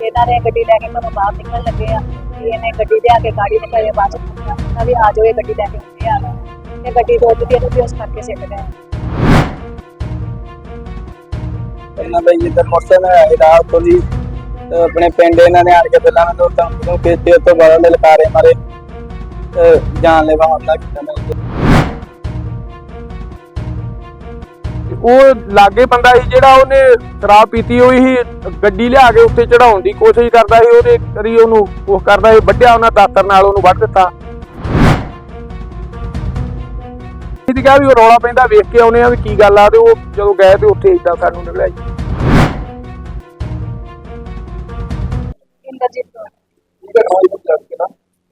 ਇਹਨਾਂ ਨੇ ਗੱਡੀ ਲੈ ਕੇ ਘਰੋਂ ਬਾਹਰ ਨਿਕਲਣ ਲੱਗੇ ਆ ਤੇ ਇਹਨੇ ਗੱਡੀ ਲਿਆ ਕੇ ਗਾੜੀ ਦੇ ਘਰੇ ਬਾਅਦ ਚ ਪੁੱਛਿਆ ਕਹਿੰਦਾ ਵੀ ਆ ਜਾਓ, ਇਹ ਗੱਡੀ ਲੈ ਕੇ ਉੱਤੇ ਆ ਗਏ ਤੇ ਗੱਡੀ ਤੋਂ ਉੱਤੇ ਇਹਨੂੰ ਬੇਹੋਸ਼ ਕਰਕੇ ਸਿੱਟ ਗਏ ਇਹਨਾਂ ਦਾ ਜਿੱਦਾਂ ਮੋਟਰਸਾਈਕਲ ਹੈ ਰਾਤ ਤੋਂ ਜੀ ਤੇ ਆਪਣੇ ਪਿੰਡ ਇਹਨਾਂ ਨੇ ਆਣ ਕੇ ਪਹਿਲਾਂ ਮੈਨੂੰ ਧਮਕੀ ਨੂੰ ਕੀਤੀ ਉਸ ਤੋਂ ਬਾਅਦ ਲਲਕਾਰੇ ਮਾਰੇ, ਤੇ ਜਾਨਲੇਵਾ ਹਮਲਾ ਕੀਤਾ। ਮੇਰੇ ਤੇ ਉਹ ਲਾਗੇ ਬੰਦਾ ਸੀ ਜਿਹੜਾ ਉਹਨੇ ਸ਼ਰਾਬ ਪੀਤੀ ਹੋਈ ਸੀ, ਗੱਡੀ ਲਿਆ ਕੇ ਉੱਤੇ ਚੜਾਉਣ ਦੀ ਕੋਸ਼ਿਸ਼ ਕਰਦਾ ਸੀ, ਉਹਦੇ ਕਰੀ ਉਹਨੂੰ ਉਹ ਕਰਦਾ ਸੀ, ਵੱਢਿਆ ਉਹਨਾਂ ਦਾਤਰ ਨਾਲ ਉਹਨੂੰ ਵੱਢ ਦਿੱਤਾ। ਇਹਦੀ ਕਿਹਾ ਵੀ ਉਹ ਰੌਲਾ ਪੈਂਦਾ, ਵੇਖ ਕੇ ਆਉਨੇ ਆ ਵੀ ਕੀ ਗੱਲ ਆ, ਤੇ ਉਹ ਜਦੋਂ ਗਏ ਤੇ ਉੱਥੇ ਇਦਾਂ ਸਾਨੂੰ ਨਿਕਲਿਆ ਜੀ। ਇੰਦਰਜੀਤ ਕੌਰ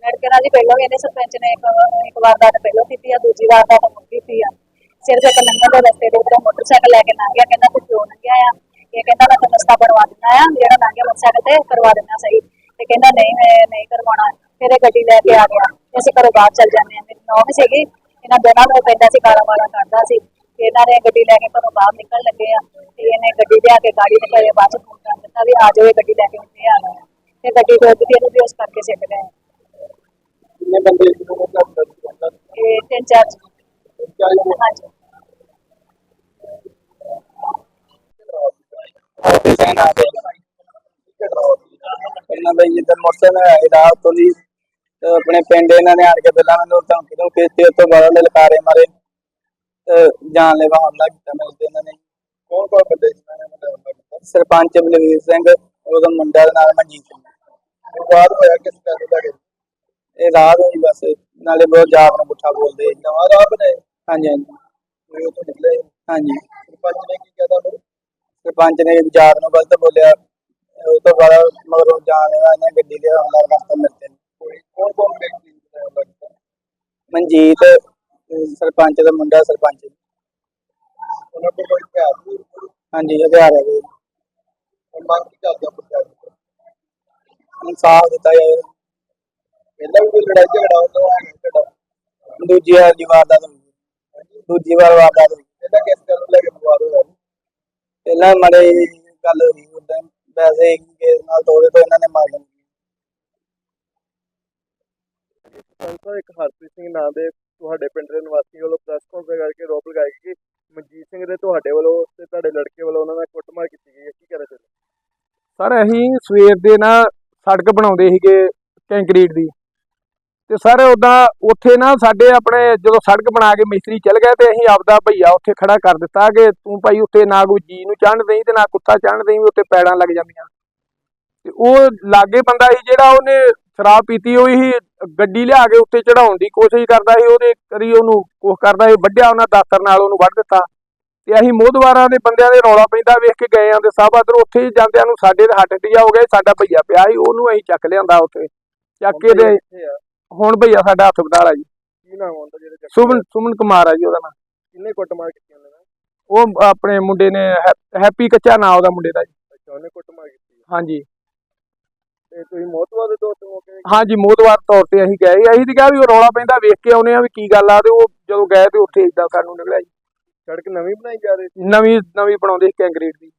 ਲੜਕੇ ਨਾਲ ਜੀ ਪਹਿਲਾਂ ਵੀ ਇਹਨੇ ਸਰਪੰਚ ਨੇ ਇੱਕ ਇੱਕ ਵਾਰ ਦਾ ਪਹਿਲਾਂ ਕੀਤੀ ਆ, ਦੂਜੀ ਵਾਰ ਦਾ ਮੁੜ ਕੀਤੀ ਆ। ਸਿਰਫ ਇੱਕ ਲੰਘਣ ਦੇ ਰਸਤੇ ਦੇ ਉੱਤੇ ਮੋਟਰਸਾਈਕਲ ਲੈ ਕੇ ਲੰਘ ਗਿਆ ਕਹਿੰਦਾ ਤੂੰ ਕਿਉਂ ਲੰਘਿਆ ਆ ਇਹ ਕਹਿੰਦਾ ਮੈਂ ਤਾਂ ਰਸਤਾ ਬਣਵਾ ਦਿੰਦਾ ਆ ਜਿਹੜਾ ਲੰਘ ਗਿਆ ਮੋਟਰਸਾਈਕਲ ਤੇ ਕਰਵਾ ਦਿੰਦਾ ਸਹੀ। ਤੇ ਕਹਿੰਦਾ ਨਹੀਂ ਮੈਂ ਨਹੀਂ ਕਰਵਾਉਣਾ। ਫਿਰ ਇਹ ਗੱਡੀ ਲੈ ਕੇ ਆ ਗਿਆ। ਅਸੀਂ ਘਰੋਂ ਬਾਹਰ ਚੱਲ ਜਾਂਦੇ ਆ ਮੇਰੀ ਨੌਂ ਸੀਗੀ ਇਹਨਾਂ ਦੋਨਾਂ ਨੂੰ ਪੈਂਦਾ ਸੀ ਕਾਰਾਂ ਵਾਲਾ ਕਰਦਾ ਸੀ। ਇਹਨਾਂ ਨੇ ਗੱਡੀ ਲੈ ਕੇ ਘਰੋਂ ਬਾਹਰ ਨਿਕਲਣ ਲੱਗੇ ਆ। ਤੇ ਇਹਨੇ ਗੱਡੀ ਲਿਆ ਕੇ ਗਾੜੀ ਦੇ ਘਰੇ ਬਾਅਦ ਫੋਨ ਕਰ ਦਿੱਤਾ ਵੀ ਆ ਜਾਓ ਇਹ ਗੱਡੀ ਲੈ ਕੇ ਉੱਤੇ ਆ ਗਏ ਤੇ ਗੱਡੀ ਤੋਂ ਉੱਤੇ ਇਹਨੂੰ ਬੇਹੋਸ਼ ਕਰਕੇ ਸਿੱਟ ਗਏ। ਕਿੰਨੇ ਬੰਦੇ ਇਹ ਤਿੰਨ ਚਾਰ ਹਾਂਜੀ। ਤੇ ਇਹਨਾਂ ਦਾ ਜਿੱਦਾਂ ਤੋਂ ਤੇ ਆਪਣੇ ਪਿੰਡ ਇਹਨਾਂ ਨੇ ਆਣ ਕੇ ਪਹਿਲਾਂ ਮੈਨੂੰ ਧਮਕੀ ਨੂੰ ਕੀਤੀ ਉਸ ਤੋਂ ਬਾਅਦ ਲਲਕਾਰੇ ਮਾਰੇ। ਤੇ ਜਾਨਲੇਵਾ ਹਮਲਾ ਕੀਤਾ ਮੇਰੇ ਤੇ ਇਹਨਾਂ ਨੇ। ਕੌਣ ਕੌਣ ਬੰਦੇ ਸੀ ਇਹਨਾਂ ਨੇ ਹਮਲਾ ਕੀਤਾ? ਸਰਪੰਚ ਬਲਵੀਰ ਸਿੰਘ ਉਹਦਾ ਮੁੰਡਾ ਦੇ ਨਾਲ ਮਨਜੀਤ ਸਿੰਘ। ਬਾਅਦ ਹੋਇਆ ਕਿਸ ਗੱਲ ਦਾ ਇਹ ਰਾਤ ਹੋਈ ਬਸ ਨਾਲੇ ਬਹੁਤ ਜਾਤ ਨੂੰ ਪੁੱਠਾ ਬੋਲਦੇ ਨਵਾਂ ਰਾਹ ਬਣੇ ਹਾਂਜੀ ਹਾਂਜੀ। ਉਹ ਤੋਂ ਨਿਕਲੇ ਹਾਂਜੀ। ਸਰਪੰਚ ਨੇ ਕੀ ਕਹਿਤਾ ਫਿਰ ਸਰਪੰਚ ਨੇ ਜਾਤ ਨੂੰ ਗਲਤ ਬੋਲਿਆ ਉਹ ਤੋਂ ਬਾਅਦ ਮਗਰੋਂ ਜਾਣੇਗਾ ਇਹਨੇ ਗੱਡੀ ਦੇ ਹਮਲਾ ਕਰਤਾ ਮੇਰੇ ਤੇ ਕੌਣ ਕੌਣ ਵਿਅਕਤੀ ਨੇ ਕੀਤਾ ਮਨਜੀਤ ਸਰਪੰਚ ਦਾ ਮੁੰਡਾ ਸਰਪੰਚ। ਉਹਨਾਂ ਕੋਲ ਕੋਈ ਹਥਿਆਰ ਹਾਂਜੀ ਹਥਿਆਰ ਹੈ ਕੋਈ ਮੰਗ ਕੀ ਕਰਦਾ ਪ੍ਰਸ਼ਾਸਨ ਇਨਸਾਫ ਦਿੱਤਾ ਜਾਏ ਪਹਿਲਾਂ ਵੀ ਕੋਈ ਲੜਾਈ ਝਗੜਾ ਹੁੰਦਾ ਹੈ ਤੁਹਾਡਾ? ਦੂਜੀ ਵਾਰ ਦੀ ਵਾਰਦਾਤ ਹੋਈ। ਦੂਜੀ ਵਾਰ ਵਾਰਦਾਤ ਹੋਈ। ਇਹਦਾ ਕਿਸ ਗੱਲ ਨੂੰ ਲੈ ਕੇ ਵਿਵਾਦ ਹੋਇਆ ਪਹਿਲਾਂ ਮੜੇ ਗੱਲ ਹੋਈ ਉਦੋਂ ਵੈਸੇ ਕੇਸ ਨਾਲ ਤੋੜੇ ਤੋਂ ਇਹਨਾਂ ਨੇ ਮਾਰ ਦਿੱਤੀ। ਸੰਸਾ ਇੱਕ ਹਰਪ੍ਰੀਤ ਸਿੰਘ ਨਾਂ ਦੇ ਤੁਹਾਡੇ ਪਿੰਡ ਦੇ ਨਿਵਾਸੀ ਵੱਲੋਂ ਪ੍ਰੈਸ ਕਾਨਫਰੰਸ ਕਰਕੇ ਰੋਪ ਲਗਾਈ ਕਿ ਮਨਜੀਤ ਸਿੰਘ ਦੇ ਤੁਹਾਡੇ ਵੱਲੋਂ ਤੇ ਤੁਹਾਡੇ ਲੜਕੇ ਵੱਲੋਂ ਉਹਨਾਂ ਨਾਲ ਕੁੱਟਮਾਰ ਕੀਤੀ ਗਈ ਹੈ। ਕੀ ਚਾਹੁੰਦੇ ਸਰ ਅਸੀਂ ਸਵੇਰ ਦੇ ਨਾ ਸੜਕ ਬਣਾਉਂਦੇ ਸੀਗੇ ਕੰਕਰੀਟ ਦੀ। ਤੇ ਸਰ ਉਦਾਂ ਉੱਥੇ ਨਾ ਸਾਡੇ ਆਪਣੇ ਜਦੋਂ ਸੜਕ ਬਣਾ ਕੇ ਮਿਸਤਰੀ ਚੱਲ ਗਏ ਤੇ ਅਸੀਂ ਆਪਦਾ ਭਈਆ ਉੱਥੇ ਖੜਾ ਕਰ ਦਿੱਤਾ ਕਿ ਤੂੰ ਭਾਈ ਉੱਥੇ ਨਾ ਕੋਈ ਜੀ ਨੂੰ ਚੜ੍ਹਨ ਦੇਈ ਤੇ ਨਾ ਕੁੱਤਾ ਚੜ੍ਹਨ ਦੇਈ ਉੱਤੇ ਪੈੜਾਂ ਲੱਗ ਜਾਂਦੀਆਂ। ਤੇ ਉਹ ਲਾਗੇ ਬੰਦਾ ਸੀ ਜਿਹੜਾ ਉਹਨੇ ਸ਼ਰਾਬ ਪੀਤੀ ਹੋਈ ਸੀ ਗੱਡੀ ਲਿਆ ਕੇ ਉੱਤੇ ਚੜਾਉਣ ਦੀ ਕੋਸ਼ਿਸ਼ ਕਰਦਾ ਸੀ ਉਹਦੇ ਕਰੀ ਉਹਨੂੰ ਕੁਛ ਕਰਦਾ ਸੀ ਵੱਢਿਆ ਉਹਨਾਂ ਦਾਤਰ ਨਾਲ ਉਹਨੂੰ ਵੱਢ ਦਿੱਤਾ। ਤੇ ਅਸੀਂ ਮੋਦਵਾਰਾਂ ਦੇ ਬੰਦਿਆਂ ਦੇ ਰੌਲਾ ਪੈਂਦਾ ਵੇਖ ਕੇ ਗਏ ਆਂ ਤੇ ਸਾਹਿਬ ਅਦਰ ਉੱਥੇ ਹੀ ਜਾਂਦਿਆਂ ਨੂੰ ਸਾਡੇ ਦੇ ਹੱਟ ਟਿਆ ਹੋ ਗਿਆ ਸਾਡਾ ਭਈਆ ਪਿਆ ਸੀ ਉਹਨੂੰ ਅਸੀਂ ਚੱਕ ਲਿਆਂਦਾ ਉੱਥੇ। ਚੱਕ ਕੇ ਆ। ਹੁਣ ਭਈਆ ਸਾਡਾ ਹਸਪਤਾਲ ਆ ਜੀ। ਕੀ ਨਾਮ ਹੁੰਦਾ ਜਿਹੜੇ ਸੁਮਨ ਸੁਮਨ ਕੁਮਾਰ ਆ ਜੀ ਉਹਦਾ ਨਾਮ ਕਿੰਨੇ ਕੁੱਟਮਾਰ ਕੀਤੀ ਉਹਨਾਂ? ਉਹ ਆਪਣੇ ਮੁੰਡੇ ਨੇ ਹੈ- ਹੈਪੀ ਕੱਚਾ ਨਾਂ ਉਹਦਾ ਮੁੰਡੇ ਦਾ ਜੀ। ਅੱਛਾ ਉਹਨੇ ਕੁੱਟਮਾਰ ਕੀਤੀ ਹੈ। ਹਾਂਜੀ। ਤੇ ਤੁਸੀਂ ਮੌਤਵਾਦ ਦੋ ਤੋਂ ਹੋ ਕੇ ਹਾਂਜੀ ਮੋਦਵਾਰ ਤੌਰ ਤੇ ਅਸੀਂ ਗਏ। ਅਸੀਂ ਤੇ ਕਿਹਾ ਵੀ ਉਹ ਰੌਲਾ ਪੈਂਦਾ ਵੇਖ ਕੇ ਆਉਨੇ ਆ ਵੀ ਕੀ ਗੱਲ ਆ ਤੇ ਉਹ ਜਦੋਂ ਗਏ ਤੇ ਉੱਥੇ ਇਦਾਂ ਸਾਨੂੰ ਨਿਕਲਿਆ ਜੀ। ਸੜਕ ਨਵੀਂ ਬਣਾਈ ਜਾ ਰਹੀ ਸੀ? ਨਵੀਂ ਨਵੀਂ ਬਣਾਉਂਦੇ ਸੀ ਕੰਕਰੀਟ ਦੀ।